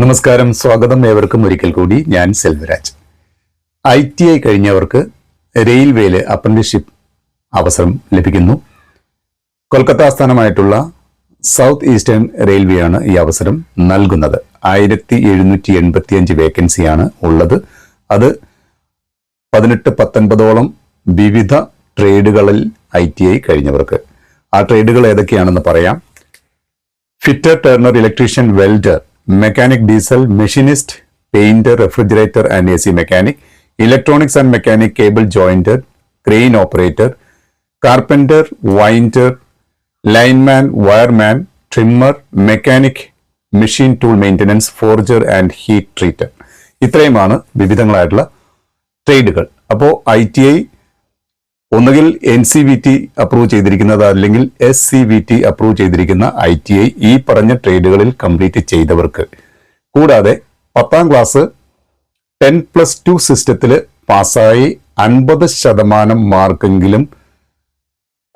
നമസ്കാരം സ്വാഗതം ഏവർക്കും ഒരിക്കൽ കൂടി. ഞാൻ സെൽവരാജ്. ഐ ടി ഐ കഴിഞ്ഞവർക്ക് റെയിൽവേയിൽ അപ്രന്റിഷിപ്പ് അവസരം ലഭിക്കുന്നു. കൊൽക്കത്ത ആസ്ഥാനമായിട്ടുള്ള സൗത്ത് ഈസ്റ്റേൺ റെയിൽവേയാണ് ഈ അവസരം നൽകുന്നത്. ആയിരത്തി എഴുന്നൂറ്റി എൺപത്തി അഞ്ച് വേക്കൻസിയാണ് ഉള്ളത്. അത് പതിനെട്ട് പത്തൊൻപതോളം വിവിധ ട്രേഡുകളിൽ ഐ ടി ഐ കഴിഞ്ഞവർക്ക്. ആ ട്രേഡുകൾ ഏതൊക്കെയാണെന്ന് പറയാം. Fitter turner electrician welder mechanic diesel machinist painter refrigerator and A C mechanic electronics and mechanic cable jointer crane operator carpenter winder lineman wireman trimmer mechanic machine tool maintenance forger and heat treater ഇത്രയുമാണ് വിവിധങ്ങളായിട്ടുള്ള ട്രേഡുകൾ അപ്പോൾ I T I ഒന്നുകിൽ N C V T approve ചെയ്തിരിക്കുന്നത് അല്ലെങ്കിൽ S C V T approve ചെയ്തിരിക്കുന്ന I T I ഈ പറഞ്ഞ ട്രേഡുകളിൽ കംപ്ലീറ്റ് ചെയ്തവർക്ക്. കൂടാതെ പത്താം ക്ലാസ് ടെൻ പ്ലസ് ടു സിസ്റ്റത്തിൽ പാസ്സായി അൻപത് ശതമാനം മാർക്കെങ്കിലും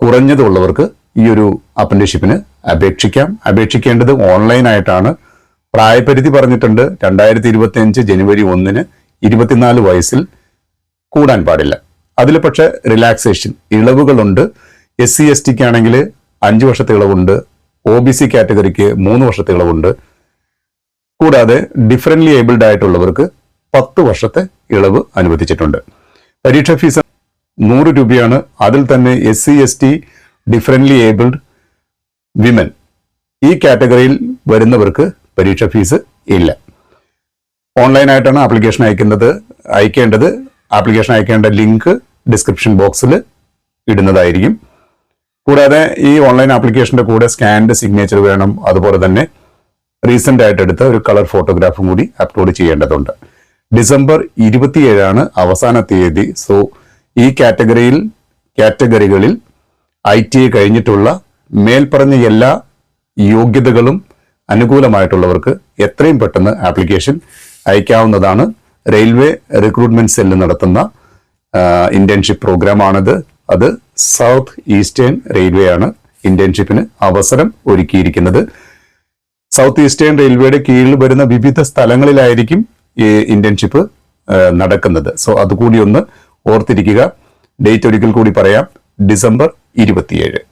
കുറഞ്ഞതുള്ളവർക്ക് ഈ ഒരു അപ്രന്റീഷിപ്പിന് അപേക്ഷിക്കാം. അപേക്ഷിക്കേണ്ടത് ഓൺലൈനായിട്ടാണ് പ്രായപരിധി പറഞ്ഞിട്ടുണ്ട്. രണ്ടായിരത്തി ഇരുപത്തി അഞ്ച് ജനുവരി ഒന്നിന് ഇരുപത്തിനാല് വയസ്സിൽ കൂടാൻ പാടില്ല. അതിൽ പക്ഷേ റിലാക്സേഷൻ ഇളവുകളുണ്ട്. എസ് സി എസ് ടിക്ക് ആണെങ്കിൽ അഞ്ച് വർഷത്തെ ഇളവുണ്ട്. ഒ ബി സി കാറ്റഗറിക്ക് മൂന്ന് വർഷത്തെ ഇളവുണ്ട്. കൂടാതെ ഡിഫറന്റ്ലി ഏബിൾഡ് ആയിട്ടുള്ളവർക്ക് പത്ത് വർഷത്തെ ഇളവ് അനുവദിച്ചിട്ടുണ്ട്. പരീക്ഷ ഫീസ് നൂറ് രൂപയാണ്. അതിൽ തന്നെ S C S T differently abled women ഈ കാറ്റഗറിയിൽ വരുന്നവർക്ക് പരീക്ഷ ഫീസ് ഇല്ല. ഓൺലൈനായിട്ടാണ് ആപ്ലിക്കേഷൻ അയക്കുന്നത്. അയക്കേണ്ടത് ആപ്ലിക്കേഷൻ അയക്കേണ്ട ലിങ്ക് ഡിസ്ക്രിപ്ഷൻ ബോക്സിൽ ഇടുന്നതായിരിക്കും. കൂടാതെ ഈ ഓൺലൈൻ ആപ്ലിക്കേഷന്റെ കൂടെ സ്കാൻഡ് സിഗ്നേച്ചർ വേണം. അതുപോലെ തന്നെ റീസെന്റ് ആയിട്ട് എടുത്ത ഒരു കളർ ഫോട്ടോഗ്രാഫും കൂടി അപ്ലോഡ് ചെയ്യേണ്ടതുണ്ട്. ഡിസംബർ ഇരുപത്തിയേഴാണ് അവസാന തീയതി. സോ ഈ കാറ്റഗറിയിൽ കാറ്റഗറികളിൽ ഐ ടി ഐ കഴിഞ്ഞിട്ടുള്ള മേൽപ്പറഞ്ഞ എല്ലാ യോഗ്യതകളും അനുകൂലമായിട്ടുള്ളവർക്ക് എത്രയും പെട്ടെന്ന് ആപ്ലിക്കേഷൻ അയക്കാവുന്നതാണ് റെയിൽവേ റിക്രൂട്ട്മെന്റ് സെല്ല് നടത്തുന്ന ഇന്റേൺഷിപ്പ് പ്രോഗ്രാമാണിത്. അത് സൗത്ത് ഈസ്റ്റേൺ റെയിൽവേ ആണ് ഇന്റേൺഷിപ്പിന് അവസരം ഒരുക്കിയിരിക്കുന്നത്. സൗത്ത് ഈസ്റ്റേൺ റെയിൽവേയുടെ കീഴിൽ വരുന്ന വിവിധ സ്ഥലങ്ങളിലായിരിക്കും ഈ ഇന്റേൺഷിപ്പ് നടക്കുന്നത്. സോ അതുകൂടി ഒന്ന് ഓർത്തിരിക്കുക. ഡേറ്റ് ഒരിക്കൽ കൂടി പറയാം. ഡിസംബർ ഇരുപത്തിയേഴ്.